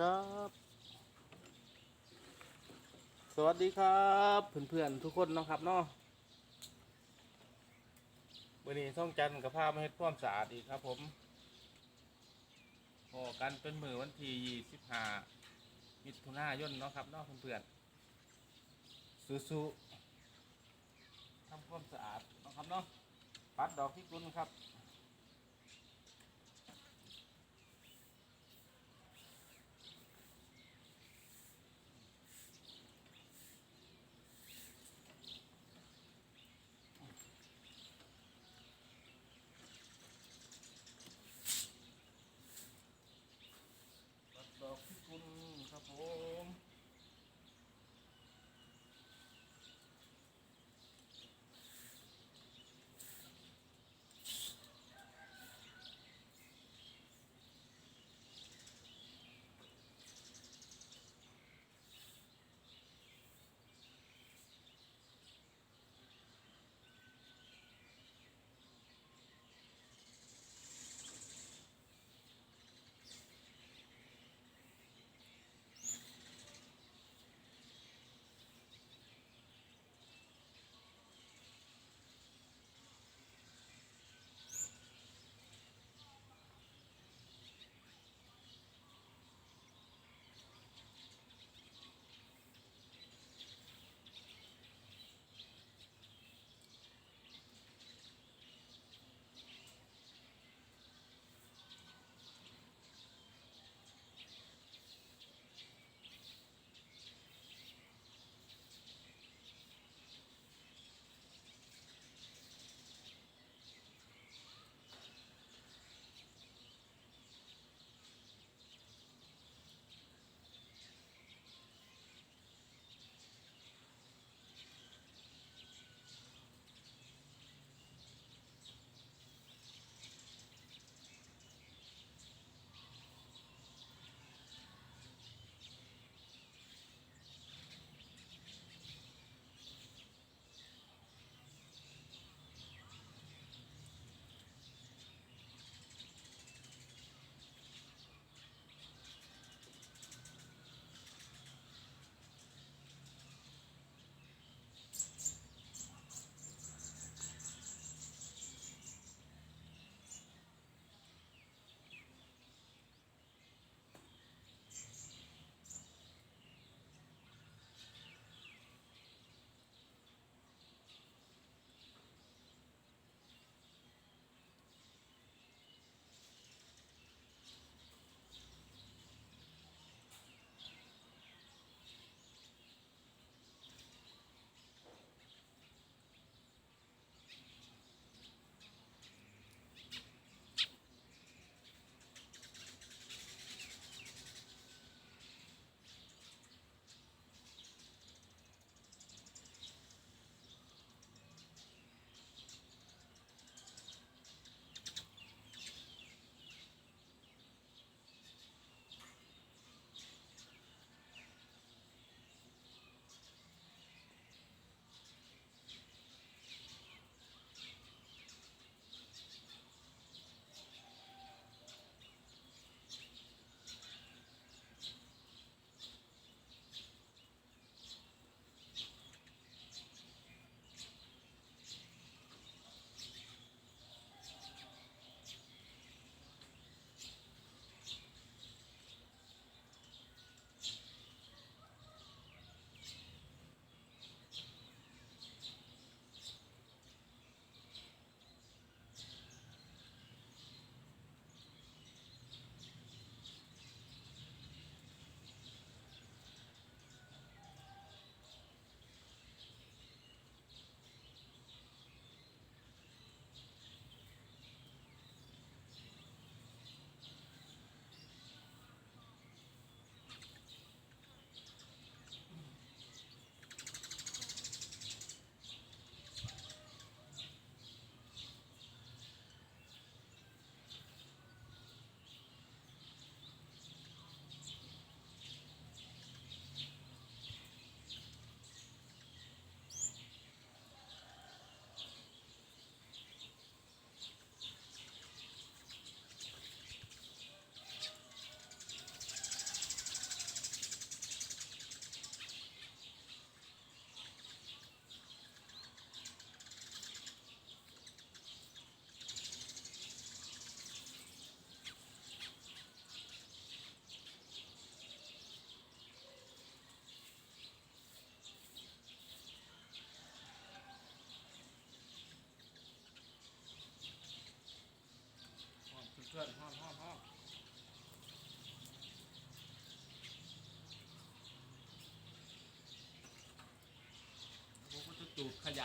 ครับ สวัสดีครับเพื่อนๆทุกคนนะครับเนาะวันนี้ท่องจันทร์กับภาพมาเฮ็ดความสะอาดอีกครับผมพอกันเป็นมือวันที่ยี่สิบห้ามิถุนายนเนาะครับเนาะเพื่อนๆสู้ๆทำความสะอาดนะครับเนาะปัดดอกพิกุลครับ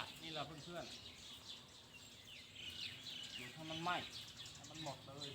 ะนี่แหละเพื่อนๆจูดให้มันไหม้ถ้ามันหมดเลย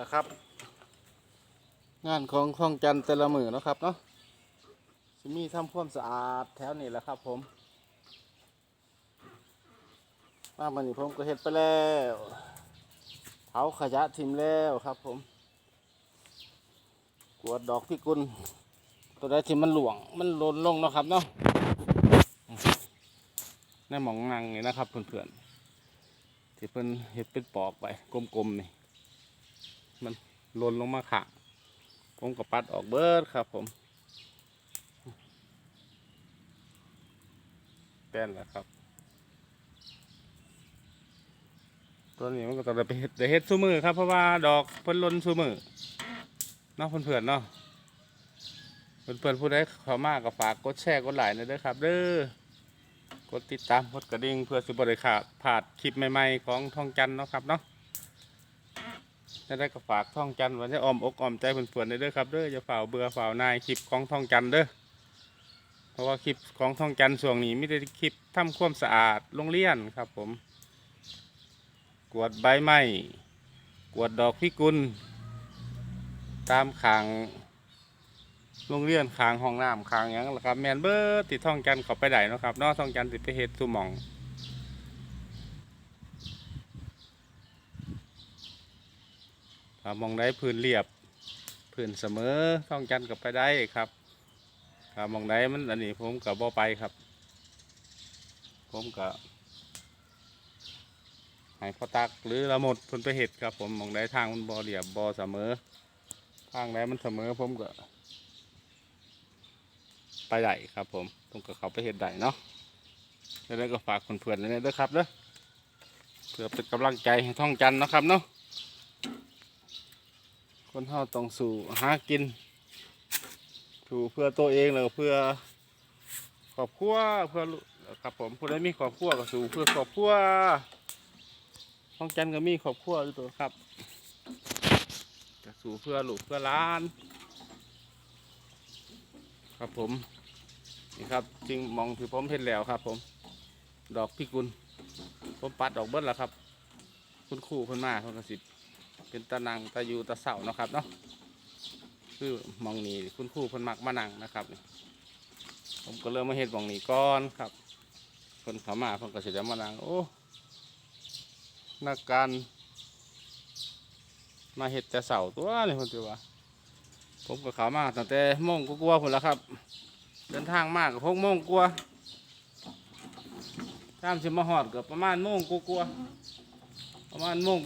นะครับ งานของคลองจันทร์แต่ละมือนะครับเนาะจะมีทำความสะอาดแถวนี้แหละครับ ผมมาวันนี้ผมก็เฮ็ดไปแล้วเผาขยะทิมแล้วครับ ผมกวาดดอกพิกุลตัวใดที่มันหลวงมันหล่นลงนะครับเนาะในหมองนังนี่นะครับเพื่อนๆที่เพิ่นเห็ดเป็นปอกไปกลมๆนี่ มันหล่นลงมาขะผมก็ปัดออกเบิดครับ ผมแป้นแล้วครับ ตัวนี้มันก็ต้องได้ไปเฮ็ดเฮ็ดซูมือครับเพราะว่าดอกเพิ่นล่นซูมือเนาะเพื่อนๆเนาะเพื่อนๆผู้ใดเข้ามาก็ฝากกดแชร์กดไลค์นะเด้อครับ เด้อกดติดตามกดกระดิ่งเพื่อสิบริขาดผ่านคลิปใหม่ๆของท่องจันเนาะครับเนาะ ได้ก็ฝากท่องจันไวันนี้ออมอกออมใจเพื่อนๆหนะเด้อครับเด้ออย่าฝ่าเบื่อฝ่านายคลิปของท่องจันเด้อเพราะว่าคลิปของท่องจันทร์ช่วงนี้ไม่ได้คลิปทำความสะอาดโรงเรียนครับ ผม กวาดใบไม้กวาดดอกพิกุล ตามขางโรงเรียนขางห้องน้ำขางหยังล่ะครับแมนเบอร์ติดท่องจันเขาไปได้นะครับนอกท่องจันติดไปเฮ็ดสุหมอง ถ้ามองได้พื้นเรียบพื้นเสมอท่องจันทร์กับไปได้ครับถ้ามองได้มันอันนี้ผมกับบ่ไปครับ ผมกับให้พ่อตักหรือละหมดพิ่นไปเห็ดครับ ผมมองได้ทางมันบ่เรียบบ่เสมอทางไหนมันเสมอผมก็ไปได้ครับ ผมผมก็เขาไปเห็ดได้เนาะแล้วก็ฝากเพื่อนๆเลยด้วยครับเด้อเพื่อเป็นกำลังใจให้ท่องจันทร์นะครับเนาะ คนเฮาต้องสู่หากินสู่เพื่อตัวเองแล้วเพื่อครอบครัวเพื่อลูกครับผมผู้ใดมีครอบครัวก็สู่เพื่อครอบครัวท่องจันทร์ก็มีครอบครัวด้วยตัวครับจะสู่เพื่อลูกเพื่อล้าน ครับผมนี่ครับจริงมองที่ผมเห็นแล้วครับ ผม ดอกพิกุลผมปัดดอกเบิ้ลแล้วครับ คุณครูคนมาคนกสิบ เป็นตะนังตะยูตะเสาเนาะครับเนาะคือมองนี้คุณครูคนมักมานังนะครับนี่ผมก็เริ่มมาเห็นมองนี้ก่อนครับคนเขามาคนก็สิจะมานังโอ้นักการมาเห็ดแต่เสาตัวนี่คนตัวาผมกับเขามาตั้งแต่โมงกลัวผมแล้วครับ เดินทางมากกับพวกโมงกลัวตามสิมาหอดกับประมาณโมงกลัวประมาณโมง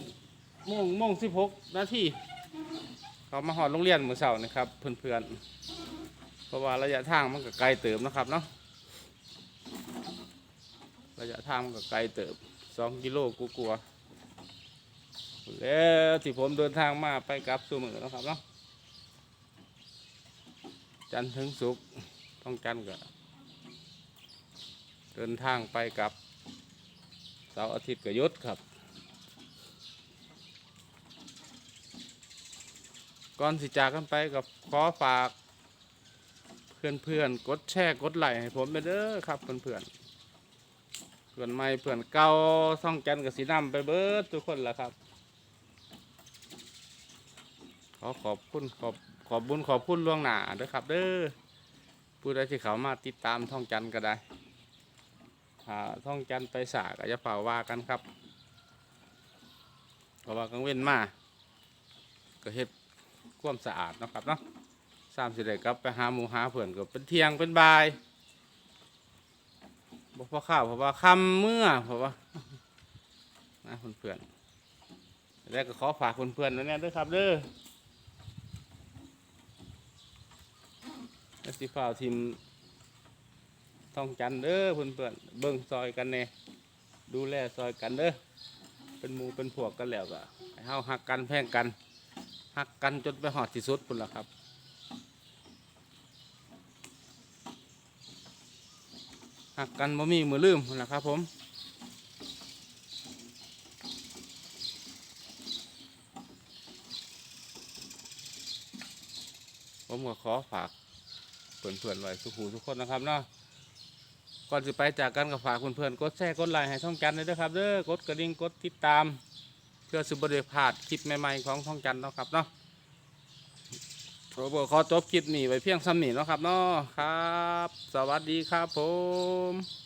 โมงโมงสิบหกนาทีเขามาหอดโรงเรียนเมื่อเสาร์นะครับเพื่อนๆเพราะว่าระยะทางมันก็ไกลเติมนะครับเนาะระยะทางมันก็ไกลเติบสองกิโลกูกลัวแล้วที่ผมเดินทางมาไปกลับสู่มือนะครับเนาะจันทร์ถึงศุกต้องจันทร์ก็เดินทางไปกลับเสาร์อาทิตย์ก็หยุดครับ ก่อนสิจากกันไปกับขอฝาก เพื่อนๆกดแชร์กดไลค์ให้ผมไปเด้อครับเพื่อนๆเพื่อนใหม่เพื่อนเก่าซ่องจันกับสีน้ำไปเบิดทุกคนละครับ ขอขอบคุณขอบขอบบุญขอบคุณล่วงหน้าด้วยครับ เด้อผู้ใดที่เขามาติดตามท่องจันก็ได้ถ้าท่องจันไปสาก็จะเฝ้าว่ากันครับเพราะว่ากังเว้นมาก็เฮ็ด ความสะอาดนะครับเนาะสามสิได้กลับไปหาหมูหาเพื่อนก็เป็นเที่ยงเป็นบ่ายบ่พอข้าวเพราะว่าคำเมื่อเพราะว่านะเพื่อนๆแล้วก็ขอฝากเพื่อนๆไว้เนี่ยด้วยครับเด้อแล้สิฝ่าวทีมท่องจันทร์เด้อเพื่อนๆเบิ่งซอยกันเนี่ยดูแลซอยกันเด้อเป็นหมูเป็นพวกกันแล้วก็ให้เฮาหักกันแพ่งกัน หักกันจนไปหอดที่สุดพุ่นละครับหักกันบ่มีมือลืมพุ่นละครับ ผมผมก็ขอฝากเพื่อนๆไว้ทุกหูทุกคนนะครับเนาะก่อนจะไปจากกันก็ฝากเพื่อนๆกดแชร์กดไลค์ให้ช่องจันทร์ด้วยครับเด้อกดกระดิ่งกดติดตาม พื่อสุบริพาดคลิปใหม่ๆของท่องจันเนาะครับเนาะโอ้โหขอจบคลิปนี้ไว้เพียงซ้ำนี้เนาะครับเนาะครับ สวัสดีครับผม